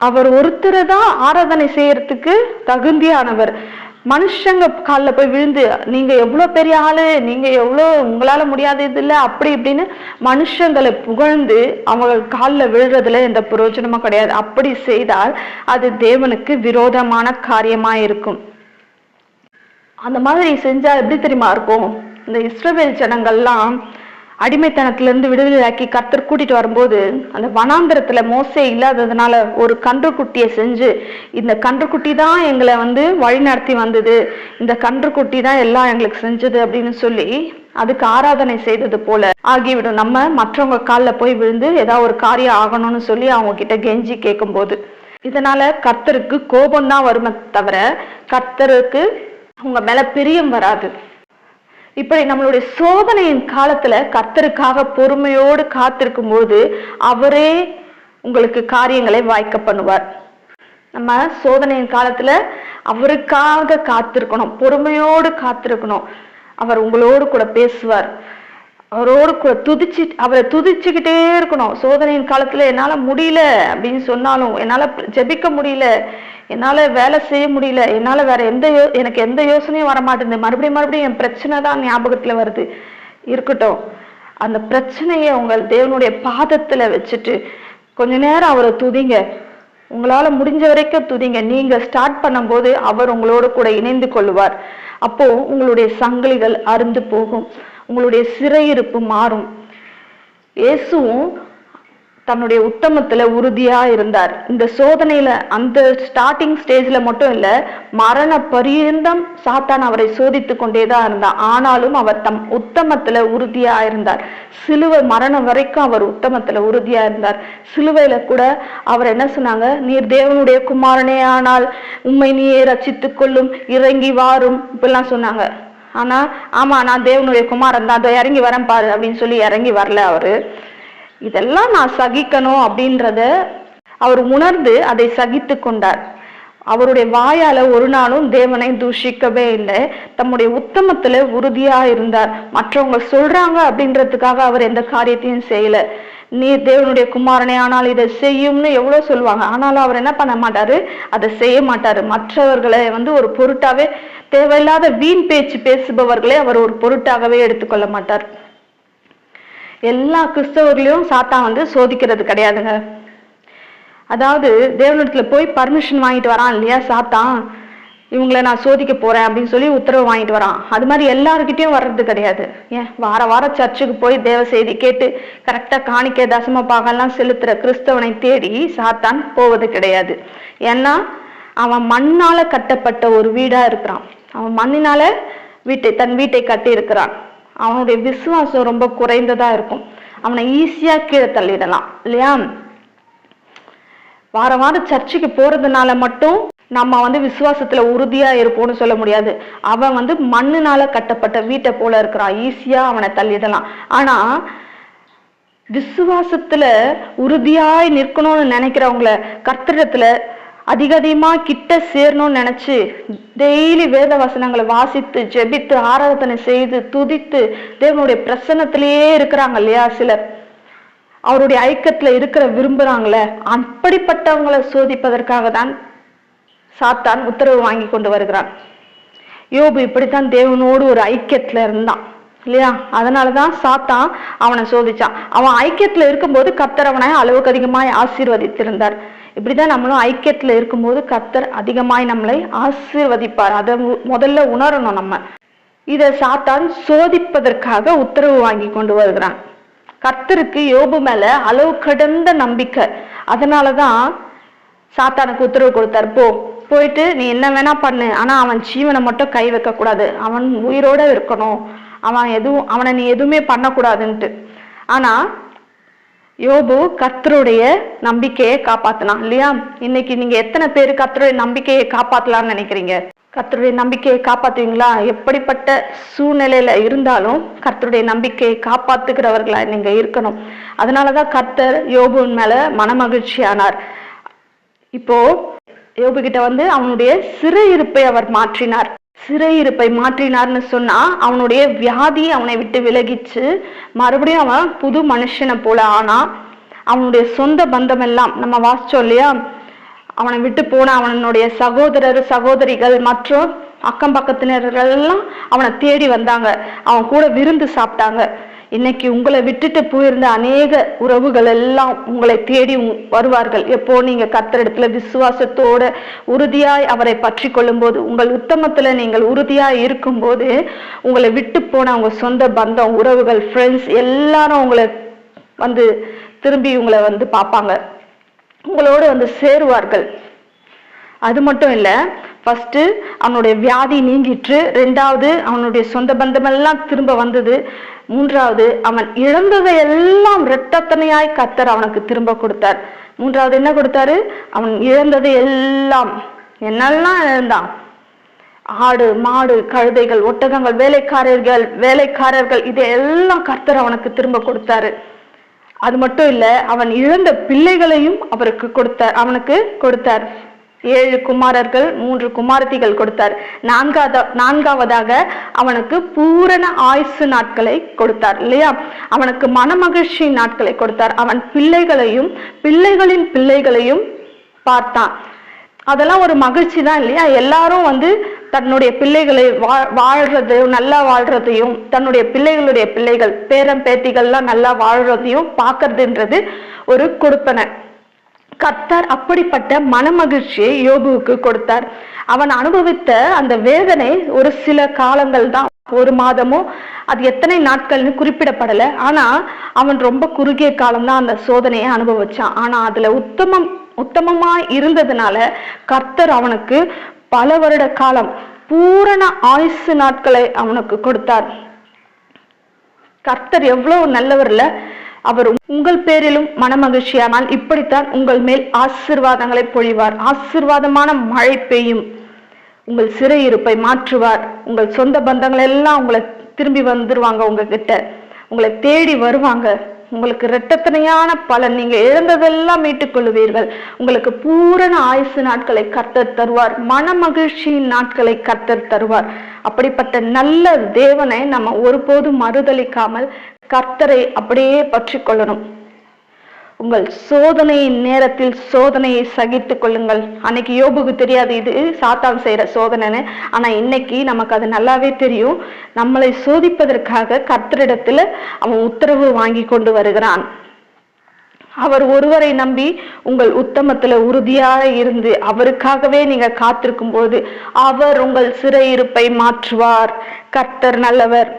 அவர் ஒருத்தரை தான் ஆராதனை செய்யறதுக்கு தகுந்தியானவர் மனுஷங்க காலில் போய் விழுந்து நீங்க எவ்வளவு பெரிய ஆளு நீங்க எவ்வளோ உங்களால முடியாதது இல்லை அப்படி இப்படின்னு மனுஷங்களை புகழ்ந்து அவங்க காலில் விழுறதுல எந்த பிரயோஜனமும் கிடையாது. அப்படி செய்தால் அது தேவனுக்கு விரோதமான காரியமா இருக்கும் அந்த மாதிரி செஞ்சா எப்படி தெரியுமா இருக்கும்? இந்த இஸ்ரவேல் ஜனங்கள்லாம் அடிமைத்தனத்துல இருந்து விடுதலையாக்கி கர்த்தர் கூட்டிட்டு வரும்போது அந்த வனாந்திரத்துல மோசே இல்லாததுனால ஒரு கன்றுக்குட்டியை செஞ்சு இந்த கன்றுக்குட்டி தான் எங்களை வந்து வழி நடத்தி வந்தது. இந்த கன்றுக்குட்டி தான் எல்லாம் எங்களுக்கு செஞ்சது அப்படின்னு சொல்லி அதுக்கு ஆராதனை செய்தது போல ஆகிவிடும். நம்ம மற்றவங்க காலில் போய் விழுந்து ஏதாவது ஒரு காரியம் ஆகணும்னு சொல்லி அவங்க கிட்ட கெஞ்சி கேட்கும்போது இதனால கர்த்தருக்கு கோபம் தான் வருமே தவிர கர்த்தருக்கு உங்க மேல பிரியம் வராது. இப்படி நம்மளுடைய சோதனையின் காலத்துல கர்த்தருக்காக பொறுமையோடு காத்திருக்கும் போது அவரே உங்களுக்கு காரியங்களை வாய்க்க பண்ணுவார். நம்ம சோதனையின் காலத்துல அவருக்காக காத்திருக்கணும் பொறுமையோடு காத்திருக்கணும். அவர் உங்களோடு கூட பேசுவார். அவரோடு கூட துதிச்சு அவரை துதிச்சுக்கிட்டே இருக்கணும். சோதனையின் காலத்துல என்னால முடியல அப்படின்னு சொன்னாலும் என்னால ஜெபிக்க முடியல என்னால் வேலை செய்ய முடியல. என்னால் வேற எந்த யோ எனக்கு எந்த யோசனையும் வரமாட்டேங்குது. மறுபடியும் மறுபடியும் என் பிரச்சனை தான் ஞாபகத்தில் வருது. இருக்கட்டும். அந்த பிரச்சனையை உங்கள் தேவனுடைய பாதத்தில் வச்சுட்டு கொஞ்ச நேரம் அவரை துதிங்க. உங்களால் முடிஞ்ச வரைக்கும் துதிங்க. நீங்கள் ஸ்டார்ட் பண்ணும்போது அவர் உங்களோட கூட இணைந்து கொள்வார். அப்போ உங்களுடைய சங்கிலிகள் அருந்து போகும். உங்களுடைய சிறையிருப்பு மாறும். இயேசுவும் தன்னுடைய உத்தமத்துல உறுதியா இருந்தார். இந்த சோதனையில அந்த ஸ்டார்டிங் ஸ்டேஜ்ல மட்டும் இல்ல மரண பரியந்தம் சாத்தான் அவரை சோதித்து கொண்டேதான் இருந்தார் ஆனாலும் அவர் தம் உத்தமத்துல உறுதியா இருந்தார். சிலுவை மரணம் வரைக்கும் அவர் உத்தமத்துல உறுதியா இருந்தார். சிலுவையில கூட அவர் என்ன சொன்னாங்க? நீர் தேவனுடைய குமாரனே ஆனால் உண்மை நீயே ரச்சித்து கொள்ளும் இறங்கி வாரும். இப்படிலாம் சொன்னாங்க. ஆனா ஆமா நான் தேவனுடைய குமாரன் தான். அதை இறங்கி வரேன் பாரு அப்படின்னு சொல்லி இறங்கி வரல அவரு. இதெல்லாம் நான் சகிக்கணும் அப்படின்றத அவர் உணர்ந்து அதை சகித்து கொண்டார். அவருடைய வாயால ஒரு நாளும் தேவனை தூஷிக்கவே இல்லை. தம்முடைய உத்தமத்துல உறுதியா இருந்தார். மற்றவங்க சொல்றாங்க அப்படின்றதுக்காக அவர் எந்த காரியத்தையும் செய்யல. நீர் தேவனுடைய குமாரனே ஆனால் இதை செய்யும்னு எவ்வளவு சொல்லுவாங்க. ஆனாலும் அவர் என்ன பண்ண மாட்டாரு? அதை செய்ய மாட்டாரு. மற்றவர்களை வந்து ஒரு பொருட்டாவே தேவையில்லாத வீண் பேச்சு பேசுபவர்களை அவர் ஒரு பொருட்டாகவே எடுத்துக்கொள்ள மாட்டார். எல்லா கிறிஸ்தவர்களையும் சாத்தான் வந்து சோதிக்கிறது கிடையாதுங்க. அதாவது தேவனிடத்துல போய் பர்மிஷன் வாங்கிட்டு வரான் இல்லையா சாத்தான் இவங்கள நான் சோதிக்க போறேன் அப்படின்னு சொல்லி உத்தரவு வாங்கிட்டு வரான். அது மாதிரி எல்லாருக்கிட்டையும் வர்றது கிடையாது. ஏன்? வார வாரம் சர்ச்சுக்கு போய் தேவ செய்தி கேட்டு கரெக்டா காணிக்க தசம பாகம்லாம் செலுத்துற கிறிஸ்தவனை தேடி சாத்தான் போவது கிடையாது. ஏன்னா அவன் மண்ணால கட்டப்பட்ட ஒரு வீடா இருக்கிறான். அவன் மண்ணினால வீட்டை தன் வீட்டை கட்டி இருக்கிறான் அவனுடைய விசுவாசம் ரொம்ப குறைந்ததா இருக்கும். அவனை ஈஸியா கீழே தள்ளிடலாம். இல்லையா? வார வாரம் சர்ச்சுக்கு போறதுனால மட்டும் நம்ம வந்து விசுவாசத்துல உறுதியா இருப்போம்னு சொல்ல முடியாது. அவன் வந்து மண்ணுனால கட்டப்பட்ட வீட்டை போல இருக்கிறான். ஈஸியா அவனை தள்ளிடலாம். ஆனா விசுவாசத்துல உறுதியாய் நிற்கணும்னு நினைக்கிறவங்கள கர்த்தரிடத்துல அதிக அதிகமாக கிட்ட சேரணும்னு நினச்சி டெய்லி வேத வசனங்களை வாசித்து ஜெபித்து ஆராதனை செய்து துதித்து தேவனுடைய பிரசன்னத்திலேயே இருக்கிறாங்க இல்லையா சிலர்? அவருடைய ஐக்கியத்துல இருக்கிற விரும்புறாங்களே அப்படிப்பட்டவங்களை சோதிப்பதற்காக தான் சாத்தான் உத்தரவு வாங்கி கொண்டு வருகிறான். யோபு இப்படித்தான் தேவனோடு ஒரு ஐக்கியத்துல இருந்தான் இல்லையா? அதனாலதான் சாத்தான் அவனை சோதிச்சான். அவன் ஐக்கியத்துல இருக்கும்போது கத்தரவனை அளவுக்கு அதிகமாய் ஆசீர்வதித்திருந்தார். இப்படிதான் நம்மளும் ஐக்கியத்துல இருக்கும்போது கர்த்தர் அதிகமாய் நம்மளை ஆசீர்வதிப்பார். அதை முதல்ல உணரணும் நம்ம. இத சாத்தான் சோதிப்பதற்காக உத்தரவு வாங்கி கொண்டு வருகிறான். கர்த்தருக்கு யோபு மேல அளவு கடந்த நம்பிக்கை. அதனாலதான் சாத்தானுக்கு உத்தரவு கொடுத்தார். போ போயிட்டு நீ என்ன வேணா பண்ணு. ஆனா அவன் ஜீவனை மட்டும் கை வைக்க கூடாது அவன் உயிரோட இருக்கணும். அவன் எதுவும் அவனை நீ எதுவுமே பண்ணக்கூடாதுன்ட்டு. ஆனா யோபு கர்த்தருடைய நம்பிக்கையை காப்பாத்தலாம் இல்லையா? இன்னைக்கு நீங்க எத்தனை பேர் கர்த்தருடைய நம்பிக்கையை காப்பாத்தலாம்னு நினைக்கிறீங்க? கர்த்தருடைய நம்பிக்கையை காப்பாத்துவீங்களா? எப்படிப்பட்ட சூழ்நிலையில இருந்தாலும் கர்த்தருடைய நம்பிக்கையை காப்பாத்துக்கிறவர்களா நீங்க இருக்கணும். அதனாலதான் கர்த்தர் யோபுவின் மேல மனமகிழ்ச்சி ஆனார். இப்போ யோபு கிட்ட வந்து அவனுடைய சிறு இருப்பை அவர் மாற்றினார். சிறையிருப்பை மாற்றினார்னு சொன்னா அவனுடைய வியாதி அவனை விட்டு விலகிச்சு மறுபடியும் அவன் புது மனுஷனை போல ஆனா அவனுடைய சொந்த பந்தம் எல்லாம் நம்ம வாசிச்சோம் இல்லையா? அவனை விட்டு போன அவனுடைய சகோதரர் சகோதரிகள் மற்றும் அக்கம் பக்கத்தினர்கள் எல்லாம் அவனை தேடி வந்தாங்க. அவன் கூட விருந்து சாப்பிட்டாங்க. இன்னைக்கு உங்களை விட்டுட்டு போயிருந்த அநேக உறவுகள் எல்லாம் உங்களை தேடி உ- வருவார்கள். எப்போ நீங்க கத்தரிடத்துல விசுவாசத்தோட உறுதியாய் அவரை பற்றி கொள்ளும்போது உங்கள் உத்தமத்துல நீங்கள் உறுதியாய் இருக்கும்போது உங்களை விட்டு போன உங்க சொந்த பந்தம் உறவுகள் ஃப்ரெண்ட்ஸ் எல்லாரும் உங்களை வந்து திரும்பி உங்களை வந்து பார்ப்பாங்க. உங்களோட வந்து சேருவார்கள். அது மட்டும் இல்லை ஃபஸ்ட்டு அவனுடைய வியாதி நீங்கிற்று. ரெண்டாவது அவனுடைய சொந்த பந்தமெல்லாம் திரும்ப வந்தது. மூன்றாவது அவன் இழந்ததை எல்லாம் இரட்டத்தனையாய் கத்தர் அவனுக்கு திரும்ப கொடுத்தார். மூன்றாவது என்ன கொடுத்தாரு? அவன் இழந்ததை எல்லாம் என்னெல்லாம் இழந்தான்? ஆடு மாடு கழுதைகள் ஒட்டகங்கள் வேலைக்காரர்கள் வேலைக்காரர்கள் இதையெல்லாம் கர்த்தர் அவனுக்கு திரும்ப கொடுத்தாரு. அது மட்டும் இல்ல அவன் இழந்த பிள்ளைகளையும் அவருக்கு கொடுத்தார் அவனுக்கு கொடுத்தார். ஏழு குமாரர்கள் மூன்று குமாரத்திகள் கொடுத்தார். நான்காவது நான்காவதாக அவனுக்கு பூரண ஆயுசு நாட்களை கொடுத்தார் இல்லையா? அவனுக்கு மனமகிழ்ச்சி நாட்களை கொடுத்தார். அவன் பிள்ளைகளையும் பிள்ளைகளின் பிள்ளைகளையும் பார்த்தான். அதெல்லாம் ஒரு மகிழ்ச்சி தான் இல்லையா? எல்லாரும் வந்து தன்னுடைய பிள்ளைகளை வா வாழ்றது நல்லா வாழ்றதையும் தன்னுடைய பிள்ளைகளுடைய பிள்ளைகள் பேரன் பேத்திகள்லாம் நல்லா வாழ்றதையும் பார்க்கறதுன்றது ஒரு கொடுப்பனை. கர்த்தர் அப்படிப்பட்ட மனமகிழ்ச்சியை யோபுவுக்கு கொடுத்தார். அவன் அனுபவித்த அந்த வேதனை ஒரு சில காலங்கள் தான். ஒரு மாதமோ அது எத்தனை நாட்கள்னு குறிப்பிடப்படல. ஆனா அவன் ரொம்ப குறுகிய காலம்தான் அந்த சோதனையை அனுபவிச்சான். ஆனா அதுல உத்தமம் உத்தமமா இருந்ததுனால கர்த்தர் அவனுக்கு பல வருட காலம் பூரண ஆயுசு நாட்களை அவனுக்கு கொடுத்தார். கர்த்தர் எவ்வளவு நல்லவர்ல அவர் உங்கள் பேரிலும் மனமகிழ்ச்சியானால் இப்படித்தான் உங்கள் மேல் ஆசீர்வாதங்களை பொழிவார். ஆசிர்வாதமான மழை பெய்யும். உங்கள் சிறையிருப்பை மாற்றுவார். உங்கள் சொந்த பந்தங்கள் எல்லாம் உங்களை திரும்பி வந்துருவாங்க உங்ககிட்ட. உங்களை தேடி வருவாங்க. உங்களுக்கு இரட்டத்தனையான பலன். நீங்க இழந்ததெல்லாம் மீட்டுக் கொள்வீர்கள் உங்களுக்கு பூரண ஆயுசு நாட்களை கர்த்தர் தருவார். மனமகிழ்ச்சியின் நாட்களை கர்த்தர் தருவார். அப்படிப்பட்ட நல்ல தேவனை நம்ம ஒருபோதும் மறுதலிக்காமல் கர்த்தரை அப்படியே பற்றி கொள்ளணும் உங்கள் சோதனையின் நேரத்தில் சோதனையை சகித்து கொள்ளுங்கள். அன்னைக்கு யோபுக்கு தெரியாது இது சாத்தான் செய்யற சோதனைன்னு. ஆனா இன்னைக்கு நமக்கு அது நல்லாவே தெரியும். நம்மளை சோதிப்பதற்காக கர்த்தரிடத்துல அவன் உத்தரவு வாங்கி கொண்டு வருகிறான். அவர் ஒருவரை நம்பி உங்கள் உத்தமத்துல உறுதியாக இருந்து அவருக்காகவே நீங்க காத்திருக்கும் போது அவர் உங்கள் சிறையிருப்பை மாற்றுவார். கர்த்தர் நல்லவர்.